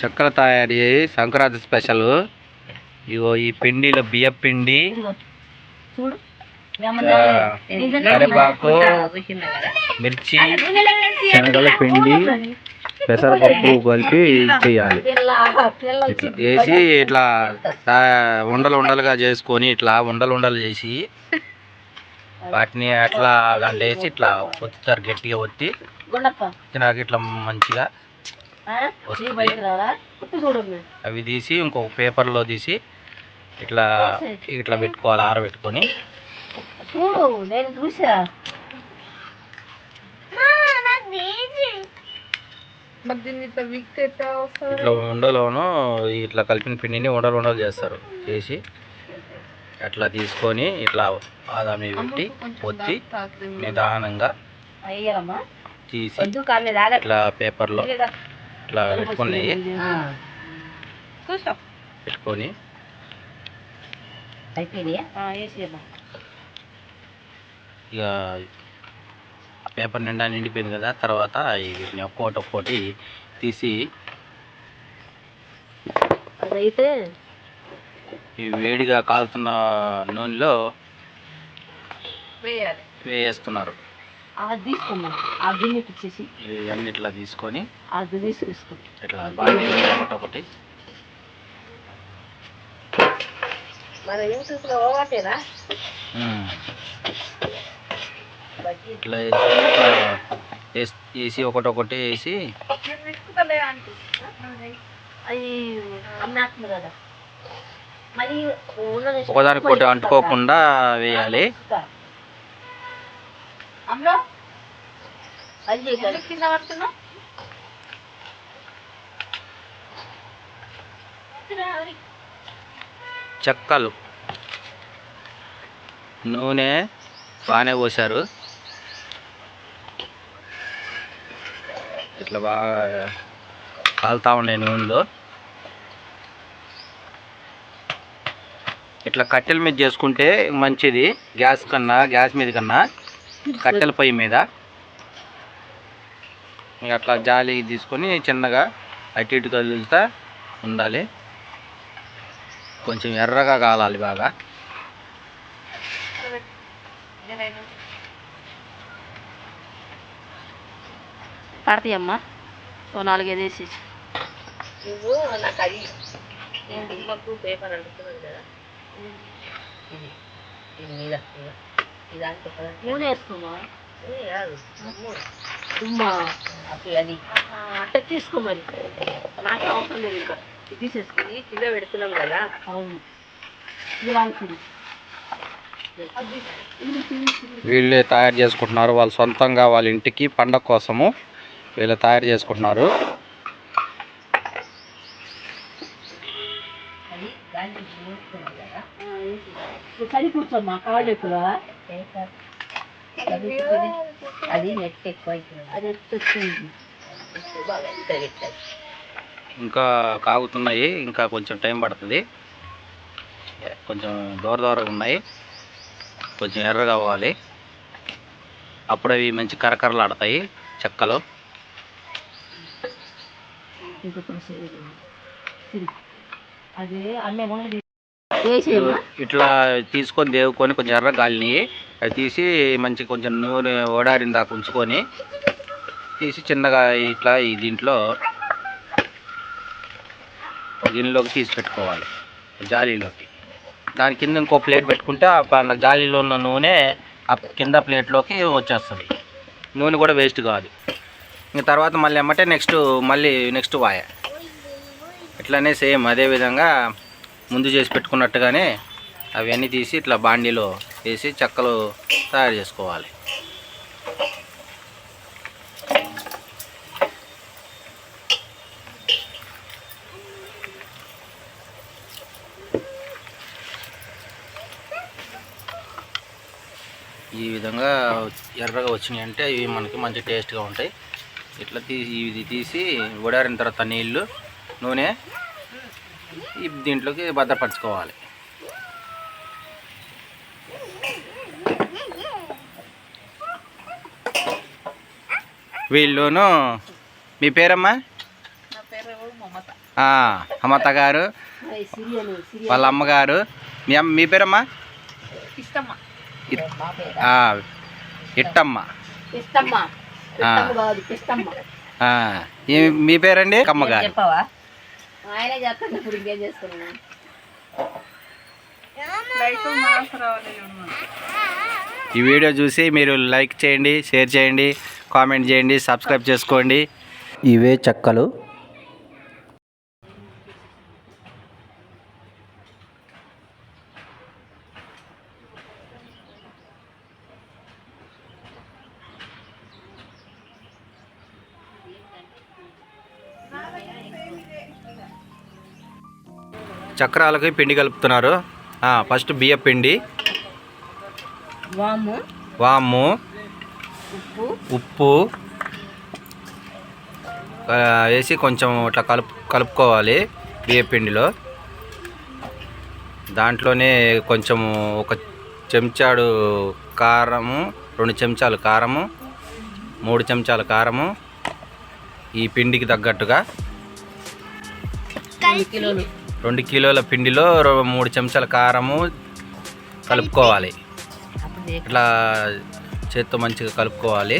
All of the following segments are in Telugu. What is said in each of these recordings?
చక్కెర తయారీ సంక్రాంతి స్పెషల్. ఇగో ఈ పిండిలో బియ్య పిండి. కరివేపాకు మిర్చి శనగల పిండి పెసరపప్పు కలిపి చేయాలి. ఇట్లా. వేసి ఇట్లా ఉండలు ఉండలుగా చేసుకొని ఇట్లా ఉండలు ఉండలు చేసి వాటిని అట్లా దాంట్లో వేసి ఇట్లా ఒత్తుతారు గట్టిగా ఒత్తి గుండప్ప. నాకు ఇట్లా మంచిగా. అవి తీసి ఇంకొక పేపర్లో తీసి ఇట్లా ఇట్లా పెట్టుకోవాలి ఆరబెట్టుకొని. చూడు నేను చూసా. ఇట్లా ఉండలోను ఇట్లా కలిపిన పిండిని ఉండలు ఉండలు చేస్తారు. చేసి అట్లా తీసుకొని ఇట్లా బాదామి పెట్టి ఒత్తి నిదానంగా తీసి ఇట్లా పేపర్లో ఇట్లా పెట్టుకొని పెట్టుకొని. ఇక పేపర్ నిండా నిండిపోయింది కదా తర్వాత ఈ వీటిని ఒక్కోటి ఒక్కోటి తీసి అదైతే ఈ వేడిగా కాలుతున్న నూనెలో వేయాలి. వేస్తున్నారు అది తీసుకోమ్మా ఆ గిన్నె ఇచ్చేసి. ఇవన్నీ ఇట్లా తీసుకొని అది తీసి తీసుకో ఇట్లా బాగా ఒకటి మన యూట్యూబ్లో. ఇట్లా వేసి ఇట్లా వేసి- ఒకదానికి ఒకటి అంటుకోకుండా వేయాలి. అమ్మలో అది చేయాలి కింద పడుతున్నా చెక్కలు. నూనె బాగానే పోసారు ఇట్లా బాగా కాలుతా ఉన్నాయి నూనెలో. ఇట్లా కట్టెల మీద చేసుకుంటే మంచిది. గ్యాస్ కన్నా గ్యాస్ మీద కన్నా. కట్టెల పొయ్యి మీద. ఇక అట్లా జాలి తీసుకొని చిన్నగా అటు ఇటు కదులుతా ఉండాలి. కొంచెం ఎర్రగా కాలాలి బాగా. పడతాయి అమ్మా. ఓ నాలుగైదు వేసి. నువ్వు నాకు అది. మాకు పేపర్ అంటున్నాను కదా. నూనె వేసుకోమా తుమ్మా అది. అట్ట తీసుకో మరి. నాకు అవసరం లేదు ఇంకా. ఇది కింద పెడుతున్నాం కదా. అవును. వీళ్ళే తయారు చేసుకుంటున్నారు. వాళ్ళు సొంతంగా వాళ్ళ ఇంటికి పండగ కోసము వీళ్ళు తయారు చేసుకుంటున్నారు. చలి కూర్చోమ్మా కాళ్ళు ఎక్కువ? అది నెట్ ఎక్కువ అది నెట్ వచ్చింది ఇంకా కాగుతున్నాయి ఇంకా కొంచెం టైం పడుతుంది. కొంచెం దూర దూరంగా ఉన్నాయి. కొంచెం ఎర్రగా అవ్వాలి అప్పుడు అవి మంచి కరకరలాడతాయి చెక్కలు. అది అమ్మే ఇట్లా తీసుకొని దేవుకొని కొంచెం ఎర్ర గాలిని అవి తీసి మంచి కొంచెం నూనె ఓడారిన దాకా ఉంచుకొని తీసి చిన్నగా ఇట్లా ఈ దీంట్లో దీనిలోకి తీసి పెట్టుకోవాలి జాలీలోకి. దాని కింద ఇంకో ప్లేట్ పెట్టుకుంటే ఆ జాలీలో ఉన్న నూనె ఆ కింద ప్లేట్లోకి వచ్చేస్తుంది. నూనె కూడా వేస్ట్ కాదు. ఇంక తర్వాత మళ్ళీ ఏమంటే నెక్స్ట్ మళ్ళీ నెక్స్ట్ వాయ. ఇట్లానే సేమ్ అదే విధంగా ముందు చేసి పెట్టుకున్నట్టుగానే అవన్నీ తీసి ఇట్లా బాండీలో వేసి చెక్కలు తయారు చేసుకోవాలి. ఈ విధంగా ఎర్రగా వచ్చినాయి అంటే ఇవి మనకి మంచి టేస్ట్గా ఉంటాయి. ఇట్లా తీసి ఇవి తీసి ఉడారిన తర్వాత నీళ్ళు నూనె దీంట్లోకి భద్రపరచుకోవాలి. వీళ్ళును మీ పేరమ్మా? అమ్మత గారు వాళ్ళ అమ్మగారు. మీ అమ్మ మీ పేరమ్మా? ఇట్టమ్మ. మీ పేరండి? చెప్పవా? ఆయన చేస్తాను ఇప్పుడు ఇంకేం చేస్తున్నాను ఈ వీడియో చూసి మీరు లైక్ చేయండి షేర్ చేయండి కామెంట్ చేయండి సబ్స్క్రైబ్ చేసుకోండి. ఇవే చెక్కలు. చక్రాలకి పిండి కలుపుతున్నారు. ఫస్ట్ బియ్య పిండి. వాము. వాము. ఉప్పు. వేసి కొంచెం ఇట్లా కలుపు కలుపుకోవాలి బియ్య పిండిలో. దాంట్లోనే కొంచెము ఒక చెంచాడు కారము రెండు చెంచాలు కారము మూడు చెంచాల కారము ఈ పిండికి తగ్గట్టుగా కిలోలు. రెండు కిలోల పిండిలో మూడు చెంచాల కారము కలుపుకోవాలి. ఇట్లా చేత్తో మంచిగా కలుపుకోవాలి.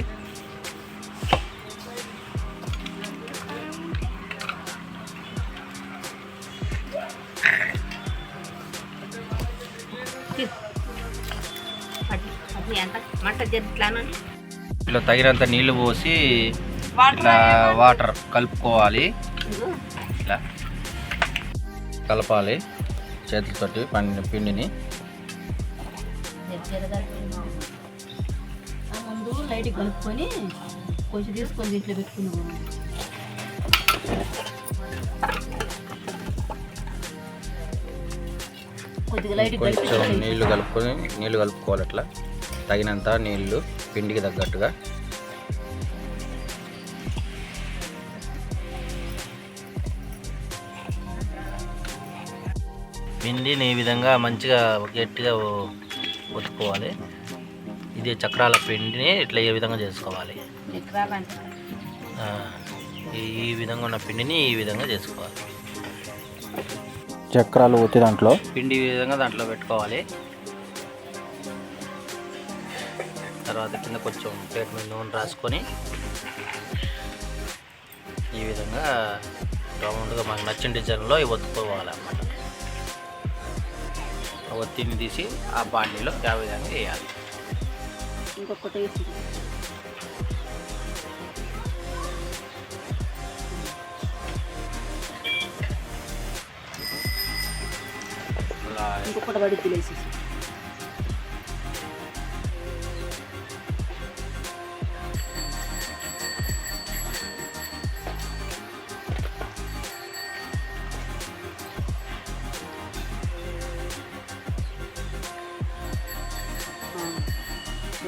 ఇట్లా తగినంత నీళ్ళు పోసి ఇట్లా వాటర్ కలుపుకోవాలి. కలపాలి చేతులతోటి పండిన పిండిని. ముందు లైట్ కలుపుకొని కొంచెం తీసుకొని దీంట్లో పెట్టుకున్నాము కొంచెం నీళ్ళు కలుపుకొని నీళ్ళు కలుపుకోవాలి అట్లా. తగినంత నీళ్ళు పిండికి తగ్గట్టుగా. పిండిని ఈ విధంగా మంచిగా గట్టిగా ఒత్తుకోవాలి ఇది చక్రాల పిండిని ఇట్లా ఏ విధంగా చేసుకోవాలి? ఈ విధంగా ఉన్న పిండిని ఈ విధంగా చేసుకోవాలి. చక్రాలు ఒత్తి దాంట్లో? పిండి ఈ విధంగా దాంట్లో పెట్టుకోవాలి. తర్వాత కింద కొంచెం ప్లేట్ మీద నూనె రాసుకొని ఈ విధంగా రౌండ్గా మనకు నచ్చిన డిజైన్లో ఇవి ఒత్తుకోవాలి అన్నమాట ఆ ఒత్తిడిని తీసి ఆ బాండీలో ఆ విధంగా వేయాలి. ఇంకొకటి ఇంకొకటి పడి తినేసి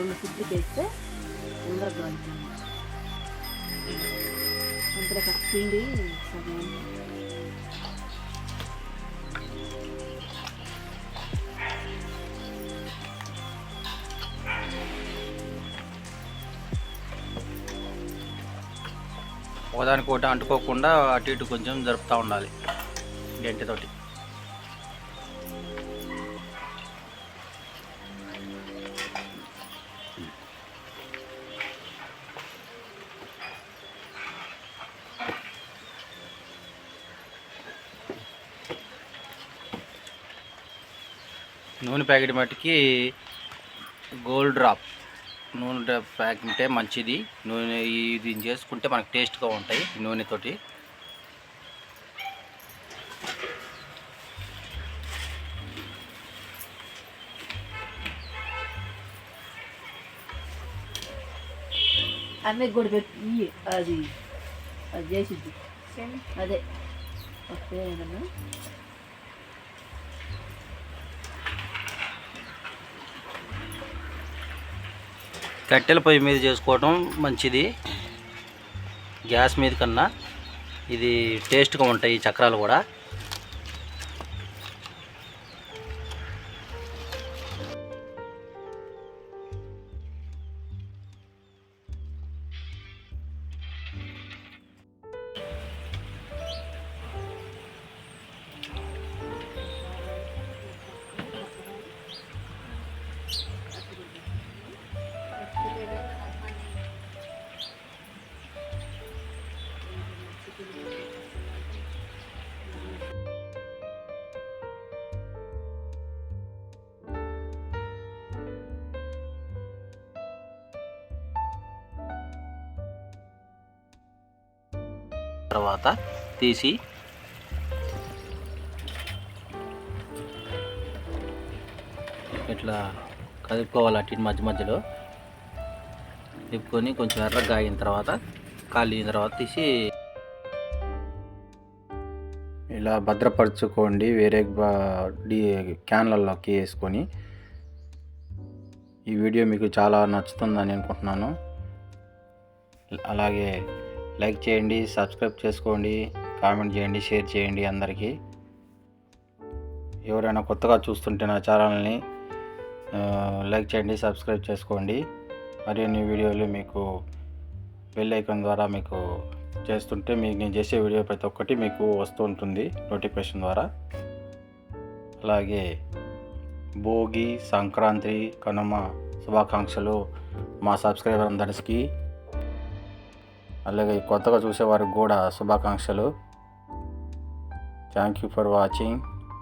రెండు సిద్ధులు వేస్తే తొందరగా కాలుతుంది. అందులో కాస్త పిండి సగం ఒకదానికొకటి అంటుకోకుండా అటు ఇటు కొంచెం జరుపుతూ ఉండాలి గంటతోటి నూనె ప్యాకెట్ మట్టుకి గోల్డ్ డ్రాప్. నూనె డ్రాప్ ప్యాకెటే మంచిది. నూనె ఇది చేసుకుంటే మనకు టేస్ట్గా ఉంటాయి ఈ నూనెతోటి ఆమె కూడా పెట్టి అది అది చేసిద్ది. అదే. వస్తే కట్టెల పొయ్యి మీద చేసుకోవడం మంచిది. గ్యాస్ మీద కన్నా ఇది టేస్ట్గా ఉంటాయి ఈ చక్రాలు కూడా. తర్వాత తీసి ఇట్లా కదుపుకోవాలి అటు మధ్య మధ్యలో. తిప్పుకొని కొంచెం ఎర్రగా అయిన తర్వాత కాలిన తర్వాత తీసి ఇలా భద్రపరచుకోండి వేరే బా- డి క్యాన్లలోకి వేసుకొని. ఈ వీడియో మీకు చాలా నచ్చుతుందని అనుకుంటున్నాను. అలాగే లైక్ చేయండి సబ్స్క్రైబ్ చేసుకోండి కామెంట్ చేయండి షేర్ చేయండి అందరికీ. ఎవరైనా కొత్తగా చూస్తుంటే నా ఛానల్ని లైక్ చేయండి సబ్స్క్రైబ్ చేసుకోండి. మరిన్ని వీడియోలు మీకు బెల్ ఐకాన్ ద్వారా మీకు చేస్తుంటే మీకు నేను చేసే వీడియో ప్రతి ఒక్కటి మీకు వస్తూ ఉంటుంది నోటిఫికేషన్ ద్వారా. అలాగే భోగి సంక్రాంతి కనుమ శుభాకాంక్షలు మా సబ్స్క్రైబర్ అందరికీ. అలాగే కొత్తగా చూసేవారికి కూడా శుభాకాంక్షలు. Thank you for watching